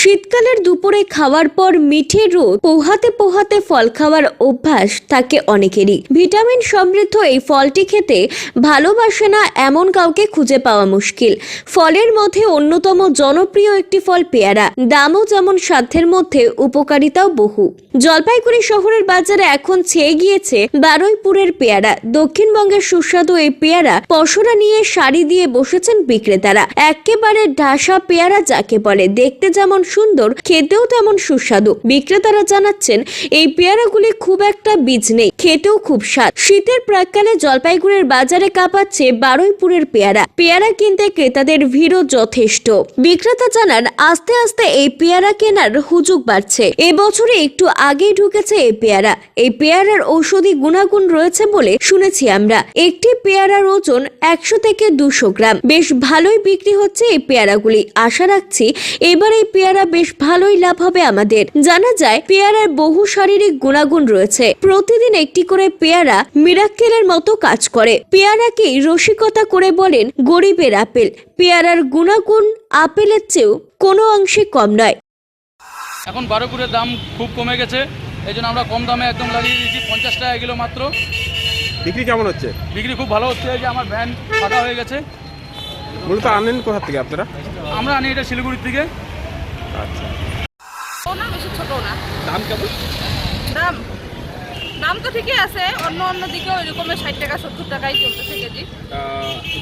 শীতকালের দুপুরে খাওয়ার পর মিঠে রোদ, পোহাতে পোহাতে ফল খাওয়ার অভ্যাস থাকে অনেকেরই। ভিটামিন সমৃদ্ধ এই ফলটি খেতে ভালোবাসে না এমন কাউকে খুঁজে পাওয়া মুশকিল। ফলের মধ্যে অন্যতম জনপ্রিয় একটি ফল পেয়ারা। দামও যেমন সাধ্যের মধ্যে, উপকারিতাও বহু। জলপাইগুড়ি শহরের বাজারে এখন ছেয়ে গিয়েছে বারুইপুরের পেয়ারা। দক্ষিণবঙ্গের সুস্বাদু এই পেয়ারা পসরা নিয়ে শাড়ি দিয়ে বসেছেন বিক্রেতারা। একেবারে ঢাসা পেয়ারা যাকে বলে, দেখতে যেমন সুন্দর, খেতেও তেমন সুস্বাদু। বিক্রেতারা জানাচ্ছেন, এই পেয়ারাগুলি খুব একটা বীজ নেই, খেতেও খুব স্বাদ। শীতের প্রাককালে জলপাইগুড়ির বাজারে কাঁপাচ্ছে বারুইপুরের পেয়ারা। পেয়ারা কিনতে ক্রেতাদের ভিড়ও যথেষ্ট। বিক্রেতা জানান, আস্তে আস্তে এই পেয়ারা কেনার হুজুগ বাড়ছে। এবছরে একটু আগেই ঢুকেছে এই পেয়ারা। এই পেয়ারার ঔষধি গুণাগুণ রয়েছে বলে শুনেছি আমরা। একটি পেয়ারার ওজন একশো থেকে দুশো গ্রাম। বেশ ভালোই বিক্রি হচ্ছে এই পেয়ারাগুলি। আশা রাখছি, এবার এই পেয়ারা বেশ ভালোই লাভ হবে আমাদের। জানা যায় পেয়ারার বহু শারীরিক গুণাগুণ রয়েছে। প্রতিদিন একটি করে পেয়ারা মিরাক্কেলের মতো কাজ করে। পেয়ারাকেই রসিকতা করে বলেন গরিবের আপেল। পেয়ারার গুণাগুণ আপেলের চেয়েও কোনো অংশে কম নয়। এখন বারোপুরের দাম খুব কমে গেছে। এই জন্য আমরা কম দামে একদম লাগিয়ে দিয়েছি পঞ্চাশ টাকা কিলো মাত্র। বিক্রি কেমন হচ্ছে? বিক্রি খুব ভালো হচ্ছে যে আমার ভ্যান ফাটা হয়ে গেছে। মূলত আনেন কোথা থেকে আপনারা? আমরা আনি এটা শিলিগুড়ির থেকে আচ্ছা। ও না বেশি ছোট না। দাম কেমন? দাম দাম তো ঠিকই আছে অন্য অন্য দিকে ওই রকমের ষাট টাকা সত্তর টাকাই চলতেছে কেজি।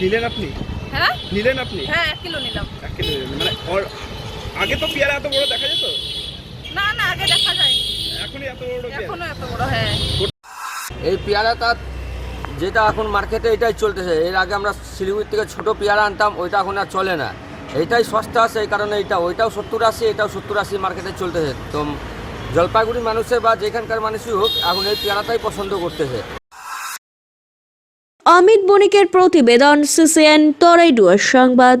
নিলেন আপনি? হ্যাঁ? নিলেন আপনি? হ্যাঁ এক কিলো নিলাম। এক কিলো মানে আগে তো পেয়ারা এত বড় দেখা যেত? না না আগে দেখা যায় এখনই এত বড় এত বড় হ্যাঁ। এই পেয়ারাটা যেটা এখন মার্কেটে এটাই চলতেছে এর আগে আমরা শিলিগুড়ি থেকে ছোট পেয়ারা আনতাম ওইটা এখন আর চলে না। এইটাই সস্তা আছে, এই কারণে এটা ওইটাও সত্তর আশি, এটাও সত্তর আশি মার্কেটে চলতেছে। তো জলপাইগুড়ি মানুষের বা যেখানকার মানুষই হোক, এখন এই পেয়ারাটাই পছন্দ করতেছে। অমিত বণিকের প্রতিবেদন, সিসিএন, তরাইডুয়ার সংবাদ।